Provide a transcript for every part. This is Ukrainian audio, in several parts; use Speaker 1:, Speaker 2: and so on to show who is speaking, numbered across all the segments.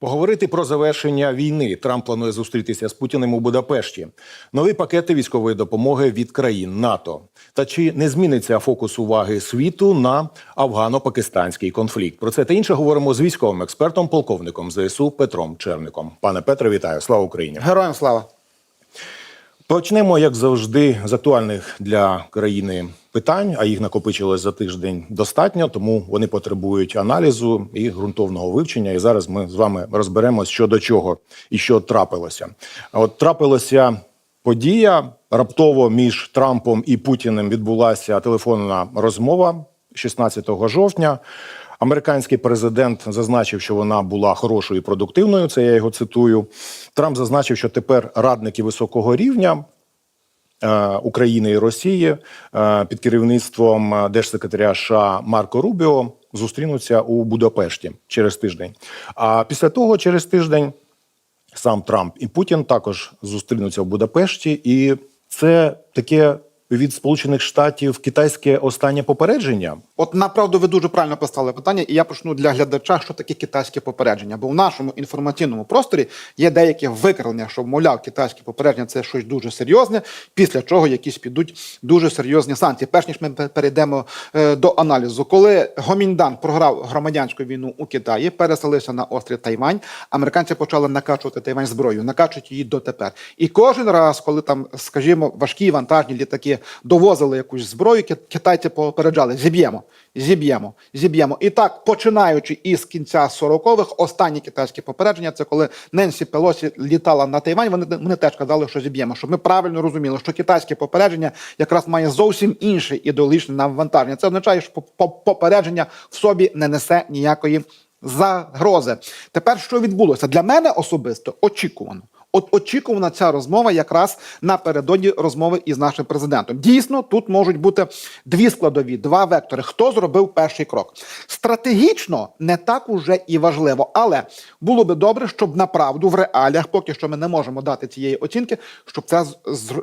Speaker 1: Поговорити про завершення війни Трамп планує зустрітися з Путіним у Будапешті. Нові пакети військової допомоги від країн НАТО. Та чи не зміниться фокус уваги світу на афгано-пакистанський конфлікт? Про це та інше говоримо з військовим експертом, полковником ЗСУ Петром Черником. Пане Петре, вітаю! Слава Україні!
Speaker 2: Героям слава!
Speaker 1: Почнемо, як завжди, з актуальних для країни питань, а їх накопичилось за тиждень достатньо, тому вони потребують аналізу і ґрунтовного вивчення. І зараз ми з вами розберемось, що до чого і що трапилося. От трапилася подія раптово між Трампом і Путіним відбулася телефонна розмова 16 жовтня. Американський президент зазначив, що вона була хорошою і продуктивною. Це я його цитую. Трамп зазначив, що тепер радники високого рівня України і Росії е, під керівництвом е, держсекретаря США Марко Рубіо зустрінуться у Будапешті через тиждень. А після того, через тиждень, сам Трамп і Путін також зустрінуться в Будапешті, і це таке від Сполучених Штатів китайське останнє попередження.
Speaker 2: От направду ви дуже правильно поставили питання, і я почну для глядача, що таке китайське попередження. Бо в нашому інформаційному просторі є деякі викривлення, що, мовляв, китайське попередження це щось дуже серйозне, після чого якісь підуть дуже серйозні санкції. Перш ніж ми перейдемо е, до аналізу, коли Гоміндан програв громадянську війну у Китаї, переселився на острів Тайвань, американці почали накачувати Тайвань зброю, накачують її дотепер. І кожен раз, коли там, скажімо, важкі вантажні літаки довозили якусь зброю, китайці попереджали: зіб'ємо, зіб'ємо, зіб'ємо. І так, починаючи із кінця 40-х, останні китайські попередження, це коли Ненсі Пелосі літала на Тайвань, вони, вони теж казали, що зіб'ємо. Щоб ми правильно розуміли, що китайське попередження якраз має зовсім інше ідеологічне навантаження. Це означає, що по- по- попередження в собі не несе ніякої загрози. Тепер що відбулося для мене особисто очікувано. От очікувана ця розмова якраз напередодні розмови із нашим президентом. Дійсно, тут можуть бути дві складові, два вектори. Хто зробив перший крок? Стратегічно не так уже і важливо, але було би добре, щоб направду в реаліях, поки що ми не можемо дати цієї оцінки, щоб це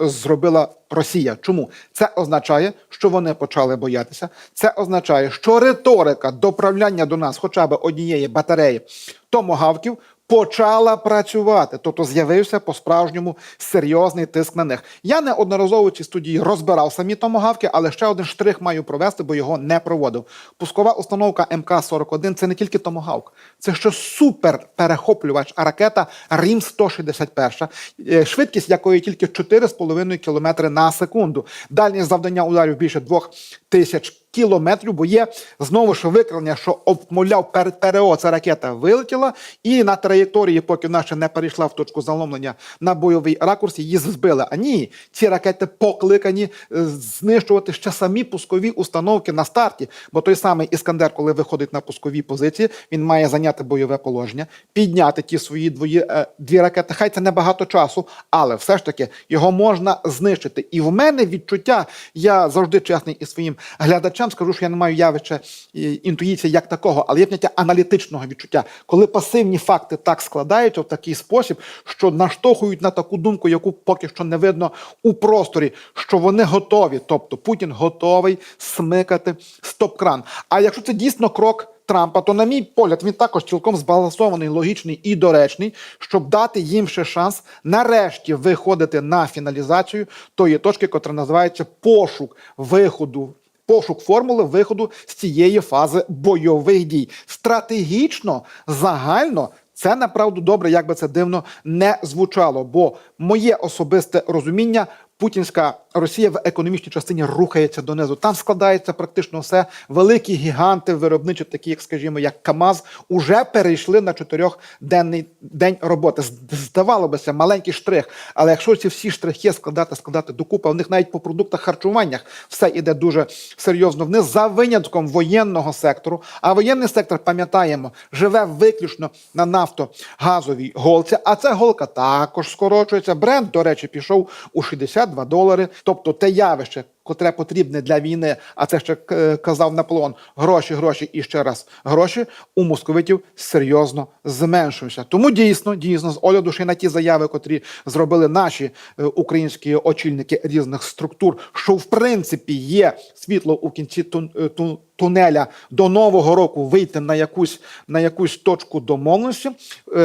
Speaker 2: зробила Росія. Чому це означає, що вони почали боятися? Це означає, що риторика доправляння до нас, хоча б однієї батареї томогавків, почала працювати, тобто з'явився по-справжньому серйозний тиск на них. Я неодноразово в цій студії розбирав самі томогавки, але ще один штрих маю провести, бо його не проводив. Пускова установка МК-41 це не тільки томогавк, це ще супер перехоплювач ракета Рім 161 е, швидкість якої тільки 4,5 км на секунду. Дальність завдання ударів більше 2000 кілометрів, бо є знову ж викривлення, що обмовляв ПРО, ця ракета вилетіла, і на траєкторії, поки вона ще не перейшла в точку заломлення на бойовий ракурс, її збили. А ні, ці ракети покликані е, знищувати ще самі пускові установки на старті. Бо той самий Іскандер, коли виходить на пускові позиції, він має зайняти бойове положення, підняти ті свої двої, е, дві ракети. Хай це небагато часу, але все ж таки його можна знищити. І в мене відчуття, я завжди чесний із своїм глядачам скажу, що я не маю явища інтуїції як такого, але є поняття аналітичного відчуття, коли пасивні факти так складаються в такий спосіб, що наштовхують на таку думку, яку поки що не видно у просторі, що вони готові, тобто Путін готовий смикати стоп-кран. А якщо це дійсно крок. Трампа, то, на мій погляд, він також цілком збалансований, логічний і доречний, щоб дати їм ще шанс нарешті виходити на фіналізацію тої точки, котра називається пошук виходу. Пошук формули виходу з цієї фази бойових дій. Стратегічно, загально це направду добре, як би це дивно не звучало. Бо моє особисте розуміння. Путінська Росія в економічній частині рухається донизу. Там складається практично все. Великі гіганти виробничі, такі як, скажімо, як КАМАЗ, уже перейшли на чотирьохденний день роботи. З- Здавалося б, маленький штрих. Але якщо ці всі штрихи складати, складати докупи, у них навіть по продуктах харчуваннях все іде дуже серйозно вниз за винятком воєнного сектору. А воєнний сектор, пам'ятаємо, живе виключно на нафтогазовій голці. А ця голка також скорочується. Бренд, до речі, пішов у 62 долари. Тобто те явище, котре потрібне для війни, а це ще е, казав Наполеон, гроші, гроші і ще раз гроші у московитів серйозно зменшуються. Тому дійсно, дійсно, з огляду ще на ті заяви, котрі зробили наші е, українські очільники різних структур, що в принципі є світло у кінці е, тун- тунеля до нового року вийти на якусь на якусь точку домовленості,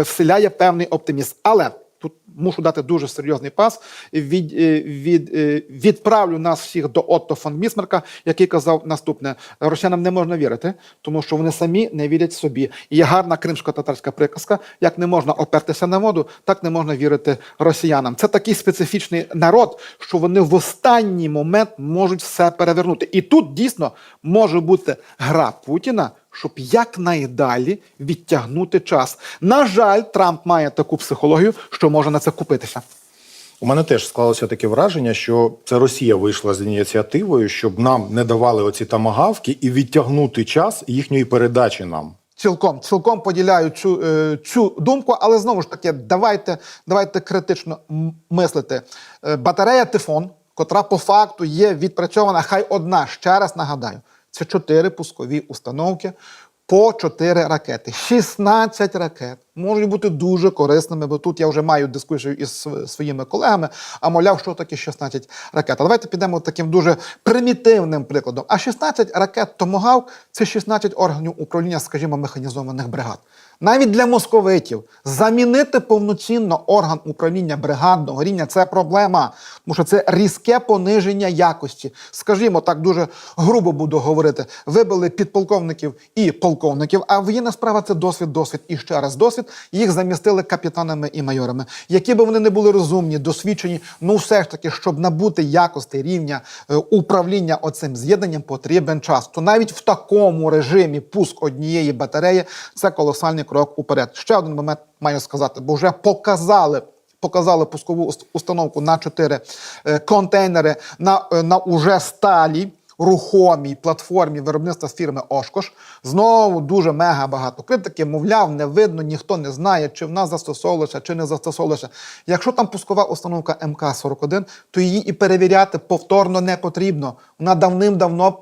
Speaker 2: вселяє певний оптимізм. Але тут мушу дати дуже серйозний пас. Від, е, від, е, відправлю нас всіх до Отто фон Місмерка, який казав наступне: росіянам не можна вірити, тому що вони самі не вірять собі. І є гарна кримсько-татарська приказка: як не можна опертися на воду, так не можна вірити росіянам. Це такий специфічний народ, що вони в останній момент можуть все перевернути. І тут дійсно може бути гра Путіна. Щоб якнайдалі відтягнути час. На жаль, Трамп має таку психологію, що може на це купитися.
Speaker 1: У мене теж склалося таке враження, що це Росія вийшла з ініціативою, щоб нам не давали оці тамагавки і відтягнути час їхньої передачі нам.
Speaker 2: Цілком, цілком поділяю цю, е, цю думку, але знову ж таки, давайте, давайте критично мислити. Е, батарея Тифон, котра по факту є відпрацьована, хай одна, ще раз нагадаю, це чотири пускові установки по 4 ракети. 16 ракет можуть бути дуже корисними, бо тут я вже маю дискусію із своїми колегами, а мовляв, що таке 16 ракет. А давайте підемо таким дуже примітивним прикладом. А 16 ракет Томогавк це 16 органів управління, скажімо, механізованих бригад. Навіть для московитів замінити повноцінно орган управління бригадного рівня це проблема, тому що це різке пониження якості. Скажімо, так дуже грубо буду говорити. Вибили підполковників і полковників. А воєнна справа це досвід, досвід і ще раз досвід. Їх замістили капітанами і майорами. Які би вони не були розумні, досвідчені, ну все ж таки, щоб набути якості рівня е, управління оцим з'єднанням, потрібен час. То навіть в такому режимі пуск однієї батареї це колосальний крок уперед. Ще один момент маю сказати, бо вже показали. Показали пускову установку на чотири е, контейнери на, е, на уже сталі рухомій платформі виробництва фірми Ошкош. Знову дуже мега багато критики. Мовляв, не видно, ніхто не знає, чи вона застосовувалася, чи не застосовувалася. Якщо там пускова установка МК-41, то її і перевіряти повторно не потрібно. Вона давним-давно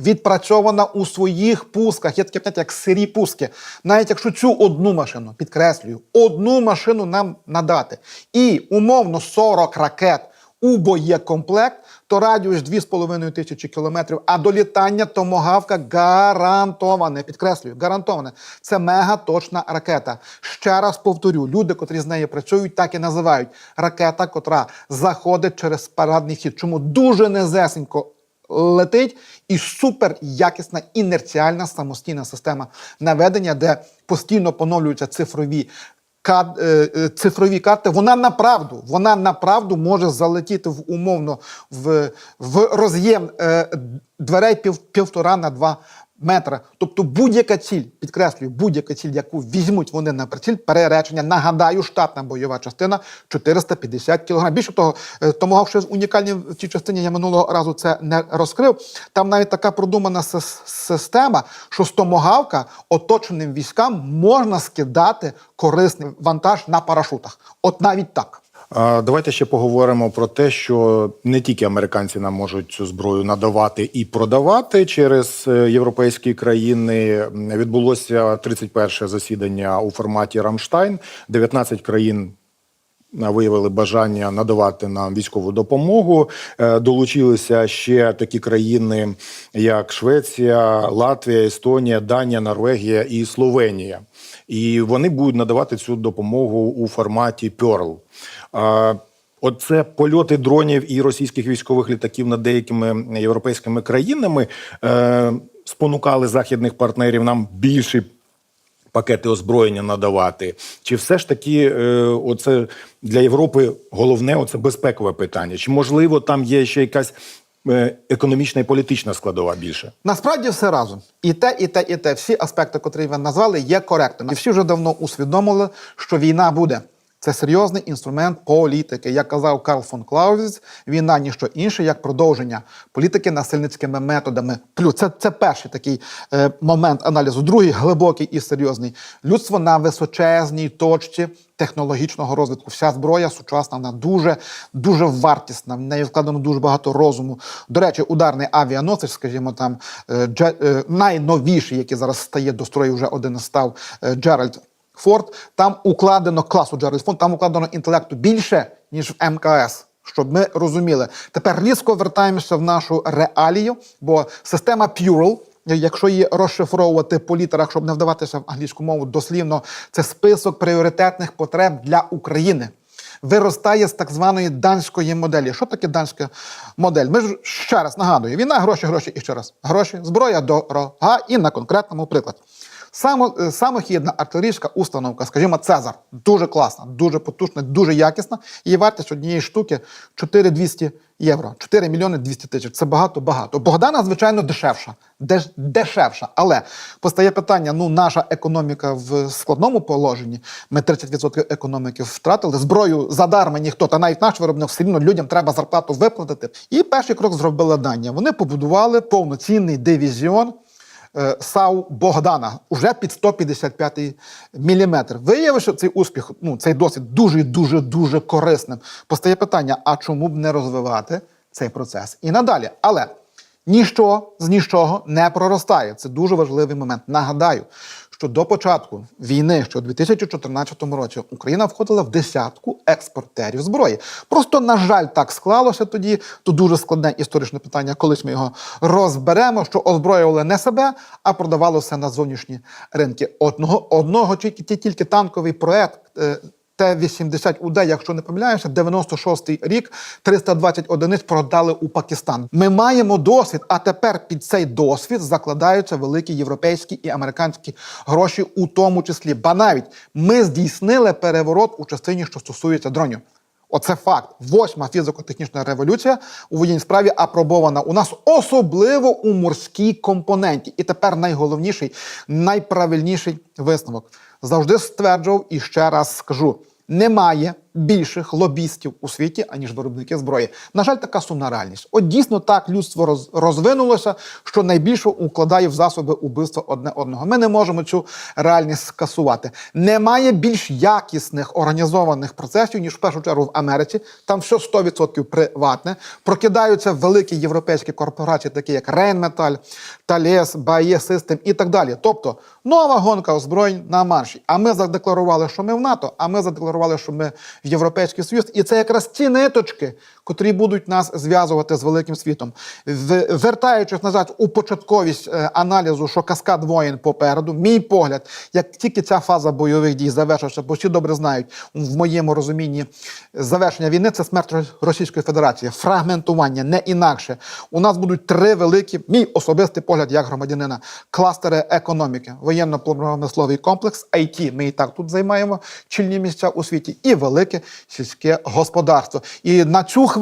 Speaker 2: відпрацьована у своїх пусках. Є таке поняття, як сирі пуски. Навіть якщо цю одну машину, підкреслюю, одну машину нам надати, і умовно 40 ракет у боєкомплект, то радіус 2,5 тисячі кілометрів, а долітання томогавка гарантоване. Підкреслюю, гарантоване. Це мега точна ракета. Ще раз повторю: люди, котрі з нею працюють, так і називають ракета, котра заходить через парадний вхід. Чому дуже незесенько летить і супер якісна інерціальна самостійна система наведення, де постійно поновлюються цифрові. кад- е, е, Цифрові карти, вона направду, вона направду може залетіти в умовно в, в роз'єм е, дверей пів, півтора на два метра. Тобто будь-яка ціль, підкреслюю, будь-яка ціль, яку візьмуть вони на приціл, переречення, нагадаю, штатна бойова частина 450 кг. Більше того, е, Томагавк ще унікальні в цій частині, я минулого разу це не розкрив. Там навіть така продумана система, що з Томагавка оточеним військам можна скидати корисний вантаж на парашутах. От навіть так.
Speaker 1: Давайте ще поговоримо про те, що не тільки американці нам можуть цю зброю надавати і продавати через е, європейські країни. Відбулося 31 засідання у форматі Рамштайн. 19 країн виявили бажання надавати нам військову допомогу. Е, Долучилися ще такі країни, як Швеція, Латвія, Естонія, Данія, Норвегія і Словенія. І вони будуть надавати цю допомогу у форматі Pearl. Оце польоти дронів і російських військових літаків над деякими європейськими країнами е, спонукали західних партнерів нам більше пакети озброєння надавати? Чи все ж таки, е, оце для Європи головне оце безпекове питання? Чи можливо там є ще якась е, економічна і політична складова більше?
Speaker 2: Насправді все разом. І те, і те, і те. Всі аспекти, котрі ви назвали, є коректними. І всі вже давно усвідомили, що війна буде. Це серйозний інструмент політики. Як казав Карл фон Клаузіц, війна ніщо інше, як продовження політики насильницькими методами. Плюс це, це перший такий е, момент аналізу. Другий глибокий і серйозний. Людство на височезній точці технологічного розвитку. Вся зброя сучасна, вона дуже дуже вартісна. В неї вкладено дуже багато розуму. До речі, ударний авіаносець, скажімо, там е, е, найновіший, який зараз стає до строю, вже один став е, Джеральд Форд. Там укладено класу Джеральд Форд, там укладено інтелекту більше ніж в МКС. Щоб ми розуміли, тепер різко вертаємося в нашу реалію, бо система Purell, якщо її розшифровувати по літерах, щоб не вдаватися в англійську мову, дослівно це список пріоритетних потреб для України. Виростає з так званої данської моделі. Що таке данська модель? Ми ж ще раз нагадую: війна, гроші, гроші і ще раз. Гроші, зброя дорога і на конкретному приклад. Само, е, самохідна артилерійська установка, скажімо, Цезар, дуже класна, дуже потужна, дуже якісна. Її вартість однієї штуки 4200 євро, 4 мільйони 200 тисяч. Це багато-багато. Богдана, звичайно, дешевша. Деш, дешевша. Але постає питання: ну, наша економіка в складному положенні. Ми 30% економіки втратили. Зброю задарма ніхто, та навіть наш виробник все рівно людям треба зарплату виплатити. І перший крок зробила Данія. Вони побудували повноцінний дивізіон САУ Богдана уже під 155 міліметр. Виявив, що цей успіх, ну цей досвід дуже дуже дуже корисним. Постає питання: а чому б не розвивати цей процес і надалі? Але ніщо з нічого не проростає. Це дуже важливий момент. Нагадаю, що до початку війни, що у 2014 році Україна входила в десятку експортерів зброї. Просто, на жаль, так склалося тоді. То дуже складне історичне питання. Колись ми його розберемо, що озброювали не себе, а продавалося на зовнішні ринки. Одного одного тільки тільки танковий проект. Е, Т-80УД, якщо не помиляюся, 96-й рік 320 одиниць продали у Пакистан. Ми маємо досвід, а тепер під цей досвід закладаються великі європейські і американські гроші, у тому числі. Ба навіть ми здійснили переворот у частині, що стосується дронів. Оце факт. Восьма фізико-технічна революція у воєнній справі апробована у нас, особливо у морській компоненті. І тепер найголовніший, найправильніший висновок. Завжди стверджував і ще раз скажу: немає більших лобістів у світі, аніж виробники зброї. На жаль, така сумна реальність. От дійсно так людство роз, розвинулося, що найбільше укладає в засоби убивства одне одного. Ми не можемо цю реальність скасувати. Немає більш якісних організованих процесів, ніж в першу чергу в Америці. Там все 100% приватне. Прокидаються великі європейські корпорації, такі як Rheinmetall, Thales, BAE System і так далі. Тобто нова гонка озброєнь на марші. А ми задекларували, що ми в НАТО, а ми задекларували, що ми в Європейський Союз. І це якраз ті ниточки, котрі будуть нас зв'язувати з великим світом. В- Вертаючись назад у початковість е, аналізу, що каскад воїн попереду, мій погляд, як тільки ця фаза бойових дій завершиться, бо всі добре знають в моєму розумінні завершення війни це смерть Російської Федерації, фрагментування, не інакше. У нас будуть три великі, мій особистий погляд як громадянина, кластери економіки, воєнно-промисловий комплекс, IT, ми і так тут займаємо чільні місця у світі, і велике сільське господарство. І на цю хвилину.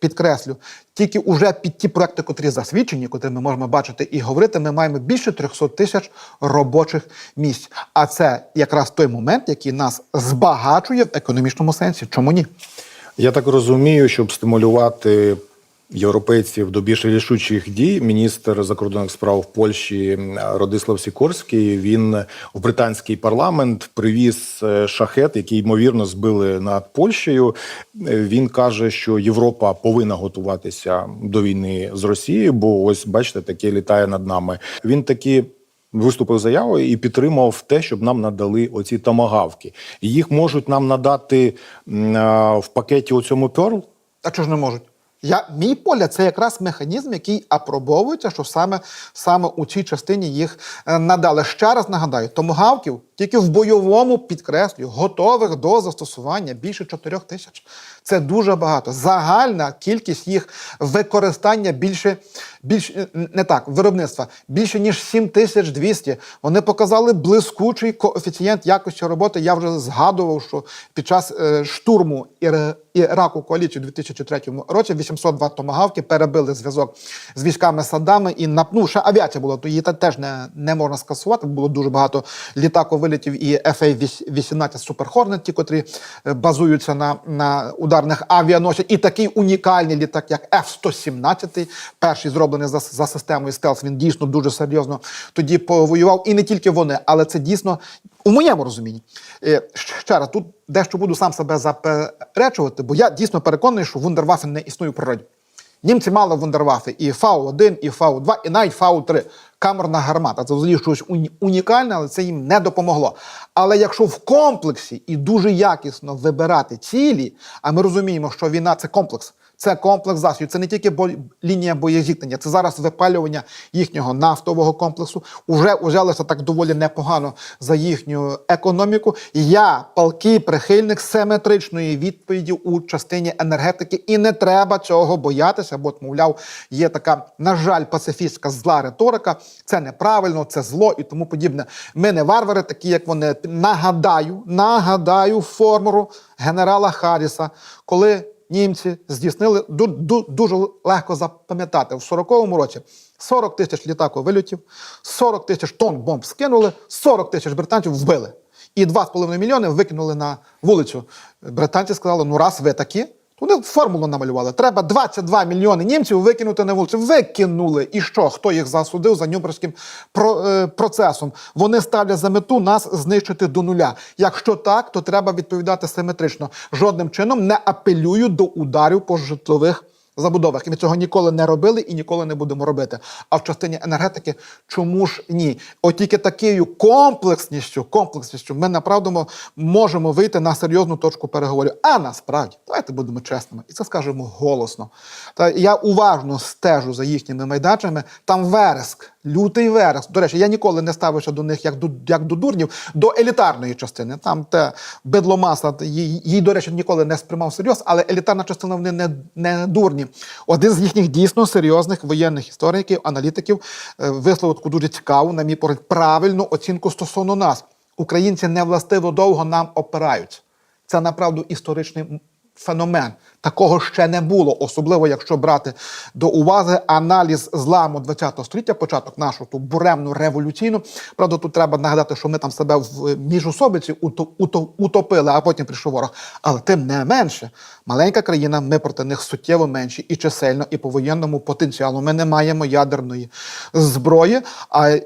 Speaker 2: Підкреслю, тільки уже під ті проекти, котрі засвідчені, котрі ми можемо бачити і говорити, ми маємо більше 300 тисяч робочих місць. А це якраз той момент, який нас збагачує в економічному сенсі. Чому ні?
Speaker 1: Я так розумію, щоб стимулювати європейців до більш рішучих дій, міністр закордонних справ Польщі Родислав Сікорський він в британський парламент привіз е, шахет, який ймовірно збили над Польщею. Е, Він каже, що Європа повинна готуватися до війни з Росією, бо ось бачите, таке літає над нами. Він таки. Виступив заявою і підтримав те, щоб нам надали оці томагавки. Їх можуть нам надати в пакеті у цьому Перл.
Speaker 2: А чого ж не можуть? Я, мій погляд, це якраз механізм, який апробовується, що саме, саме у цій частині їх е, надали. Ще раз нагадаю, томогавків тільки в бойовому підкреслюю, готових до застосування більше 4 тисяч. Це дуже багато. Загальна кількість їх використання більше, більш е, не так, виробництва більше ніж 7200. Вони показали блискучий коефіцієнт якості роботи. Я вже згадував, що під час е, штурму Ір- Іраку коаліцію у 2003 році 802 томагавки перебили зв'язок з військами Саддами і на ну, авіація була, то її теж не, не можна скасувати. Було дуже багато літакових вилітів і FA-18 Super Hornet, ті, котрі е, базуються на, на ударних авіаносцях, і такий унікальний літак, як F-117, перший зроблений за, за системою стелс. Він дійсно дуже серйозно тоді повоював. І не тільки вони, але це дійсно у моєму розумінні. Е, Ще раз, тут дещо буду сам себе заперечувати, бо я дійсно переконаний, що вундервафен не існує в природі. Німці мали вундервафи і Фау-1, і Фау-2, і навіть Фау-3. Камерна гармата. Це взагалі щось унікальне, але це їм не допомогло. Але якщо в комплексі і дуже якісно вибирати цілі, а ми розуміємо, що війна це комплекс. Це комплекс засобів. Це не тільки бо... лінія боєзіткнення, це зараз випалювання їхнього нафтового комплексу. Уже узялися так доволі непогано за їхню економіку. Я палкий прихильник симетричної відповіді у частині енергетики, і не треба цього боятися, бо, мовляв, є така, на жаль, пацифістська зла риторика. Це неправильно, це зло і тому подібне. Ми не варвари, такі як вони. Нагадаю, нагадаю формулу генерала Харріса, коли німці здійснили ду- ду- дуже легко запам'ятати в 40-му році 40 тисяч літаку вильотів, 40 тисяч тонн бомб скинули, 40 тисяч британців вбили. І 2,5 мільйони викинули на вулицю. Британці сказали: ну раз ви такі. Вони формулу намалювали. Треба 22 мільйони німців викинути на вулицю. Викинули. І що? Хто їх засудив за Нюрнберзьким про, е, процесом? Вони ставлять за мету нас знищити до нуля. Якщо так, то треба відповідати симетрично. Жодним чином не апелюю до ударів по житлових забудовах. Ми цього ніколи не робили і ніколи не будемо робити. А в частині енергетики чому ж ні? От тільки такою комплексністю, комплексністю ми направду можемо вийти на серйозну точку переговорів. А насправді, давайте будемо чесними, і це скажемо голосно. Та я уважно стежу за їхніми майданчиками. Там вереск, лютий вереск. До речі, я ніколи не ставився до них як до як до дурнів, до елітарної частини. Там те бедломаса, її, її, до речі, ніколи не сприймав серйоз, але елітарна частина вони не, не дурні. Один з їхніх дійсно серйозних воєнних істориків, аналітиків е, висловив таку дуже цікаву, на мій погляд, правильну оцінку стосовно нас. Українці не властиво довго нам опираються. Це направду історичний феномен. Такого ще не було, особливо якщо брати до уваги аналіз зламу ХХ століття, початок нашу ту буремну революційну. Правда, тут треба нагадати, що ми там себе в міжусобиці уто- уто- утопили, а потім прийшов ворог. Але тим не менше, маленька країна, ми проти них суттєво менші і чисельно, і по воєнному потенціалу. Ми не маємо ядерної зброї. А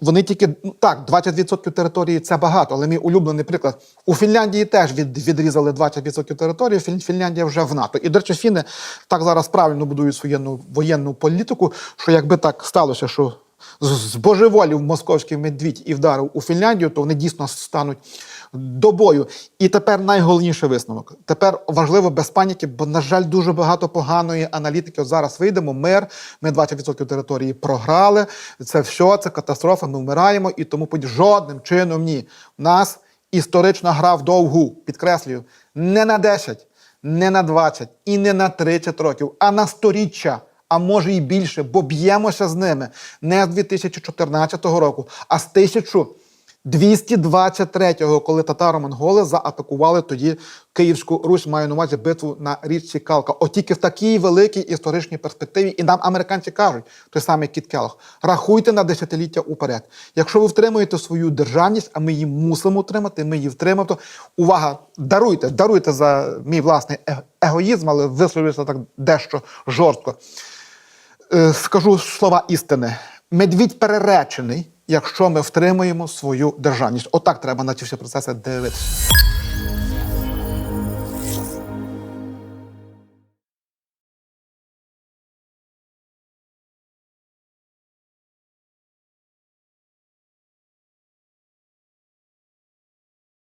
Speaker 2: вони тільки ну, так, 20% території це багато, але мій улюблений приклад. У Фінляндії теж від, відрізали 20% території. Фін- Фінляндія вже в НАТО. І до речі, фіни так зараз правильно будують свою воєнну, політику, що якби так сталося, що збожеволів московський медвідь і вдарив у Фінляндію, то вони дійсно стануть до бою. І тепер найголовніший висновок. Тепер важливо без паніки, бо, на жаль, дуже багато поганої аналітики. От зараз вийдемо. Мир, ми 20% території програли. Це все, це катастрофа. Ми вмираємо і тому подібне. жодним чином ні. У нас історична гра в довгу, підкреслюю, не на 10, не на 20 і не на 30 років, а на сторіччя. А може і більше, бо б'ємося з ними не з 2014 року, а з 1223-го, коли татаро-монголи заатакували тоді Київську Русь, маю на увазі битву на річці Калка. От тільки в такій великій історичній перспективі, і нам американці кажуть, той самий Кіт Келлог, рахуйте на десятиліття уперед. Якщо ви втримуєте свою державність, а ми її мусимо втримати, ми її втримаємо, то увага, даруйте, даруйте за мій власний е- егоїзм, але висловлюся так дещо жорстко. Е, скажу слова істини. Медвідь переречений, якщо ми втримуємо свою державність. Отак треба на ці всі процеси дивитися.